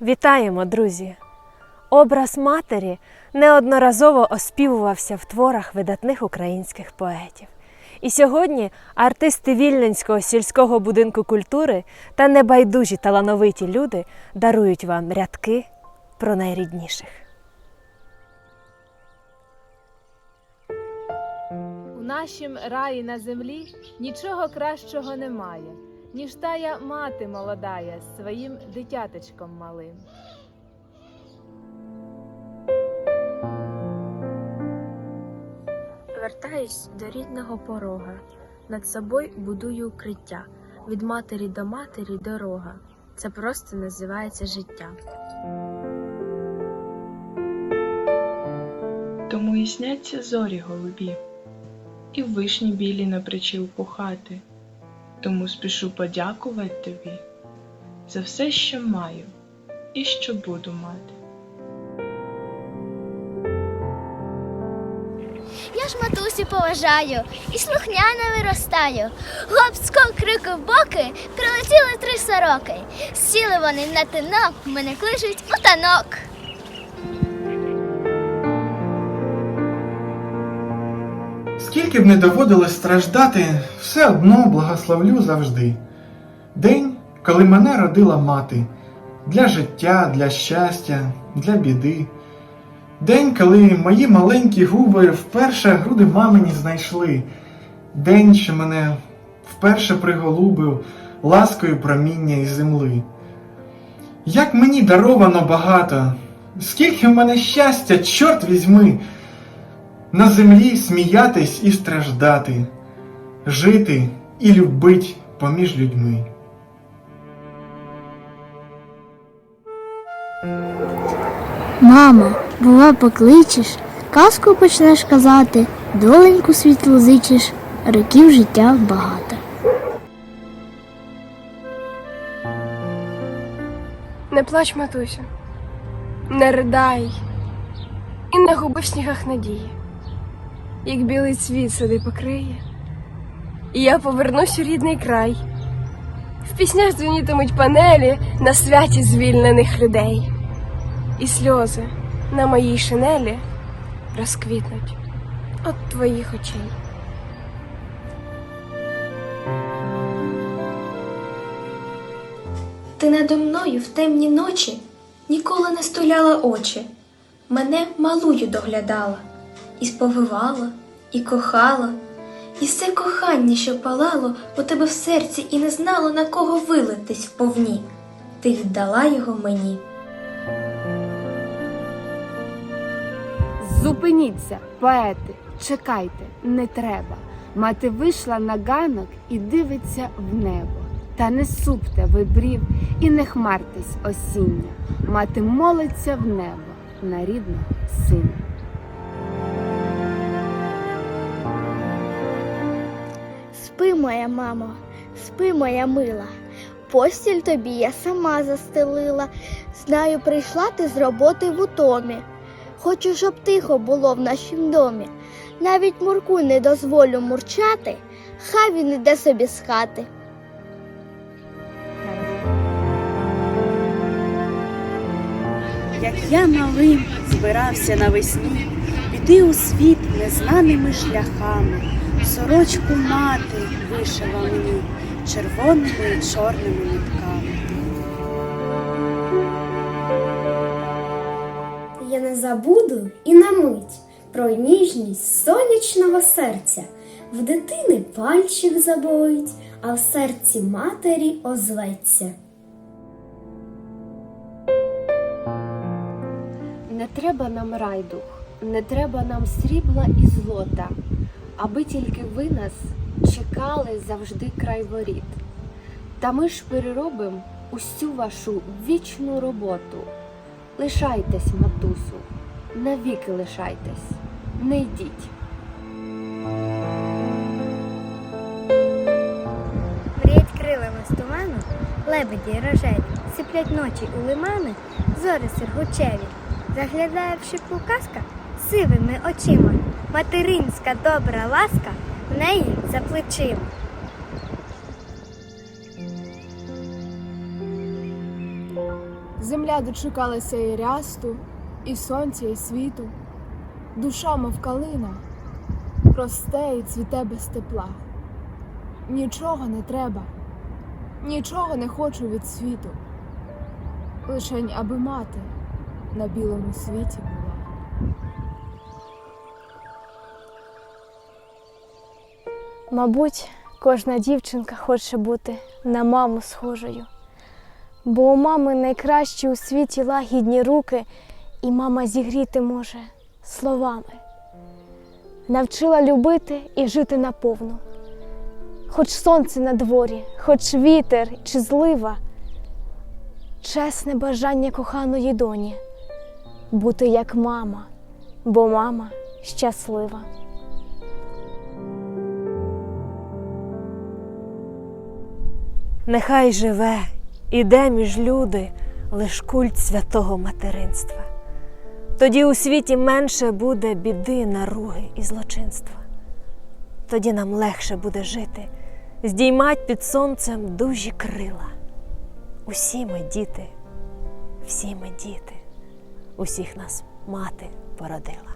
Вітаємо, друзі! Образ матері неодноразово оспівувався в творах видатних українських поетів. І сьогодні артисти Вільненського сільського будинку культури та небайдужі талановиті люди дарують вам рядки про найрідніших. У нашім раї на землі нічого кращого немає, ніж тая мати молодая з своїм дитяточком малим. Вертаюсь до рідного порога, над собою будую укриття. Від матері до матері дорога. Це просто називається життя. Тому і сняться зорі голубі, і вишні білі на причіл пухати. Тому спішу подякувати тобі за все, що маю і що буду мати. Я ж матусі поважаю і слухняно виростаю. Гоп-скок, крику в боки, прилетіли три сороки. Сіли вони на тинок, мене кличуть у танок. Скільки б не доводилось страждати, все одно благословлю завжди. День, коли мене родила мати, для життя, для щастя, для біди. День, коли мої маленькі губи вперше груди мамині знайшли. День, що мене вперше приголубив ласкою проміння із земли. Як мені даровано багато, скільки в мене щастя, чорт візьми! На землі сміятись і страждати, жити і любить поміж людьми. Мама, була покличеш, казку почнеш казати, доленьку світлу зичиш, років життя багато. Не плач, матусю, не riдай і не губи в снігах надії. Як білий цвіт сади покриє, і я повернусь у рідний край. В піснях дзвонітимуть панелі на святі звільнених людей, і сльози на моїй шинелі розквітнуть от твоїх очей. Ти надо мною в темні ночі ніколи не стуляла очі. Мене малую доглядала, і сповивала, і кохала, і все кохання, що палало у тебе в серці, і не знало, на кого вилитись вповні. Ти віддала його мені. Зупиніться, поети, чекайте, не треба. Мати вийшла на ганок і дивиться в небо. Та не супте ви брів і не хмартесь осіння. Мати молиться в небо на рідного сина. Спи, моя мамо, спи, моя мила. Постіль тобі я сама застелила. Знаю, прийшла ти з роботи в утомі. Хочу, щоб тихо було в нашім домі. Навіть мурку не дозволю мурчати, хай він іде собі з хати. Як я малим збирався навесні піти у світ незнаними шляхами, сорочку мати вишила мені червоними і чорними нитками. Я не забуду і на мить про ніжність сонячного серця. В дитини пальчик забоїть, а в серці матері озветься. Не треба нам райдух, не треба нам срібла і злота, аби тільки ви нас чекали завжди край воріт. Та ми ж переробимо усю вашу вічну роботу. Лишайтесь, матусю, навіки лишайтесь, не йдіть. Мріють крилами з туману, лебеді рожеві, сиплять ночі у лимани, зори сиргучеві. Заглядає в шибку казка сивими очима. Материнська добра ласка в неї за плечима. Земля дочекалася і рясту, і сонця, і світу. Душа, мов калина, росте і цвіте без тепла. Нічого не треба, нічого не хочу від світу. Лишень аби мати на білому світі Мабуть, кожна дівчинка хоче бути на маму схожою, бо у мами найкращі у світі лагідні руки, і мама зігріти може словами. Навчила любити і жити наповну. Хоч сонце на дворі, хоч вітер чи злива, чесне бажання коханої доні бути як мама, бо мама щаслива. Нехай живе, іде між люди лиш культ святого материнства. Тоді у світі менше буде біди, наруги і злочинства. Тоді нам легше буде жити, здіймать під сонцем дужі крила. Усі ми діти, всі ми діти, усіх нас мати породила.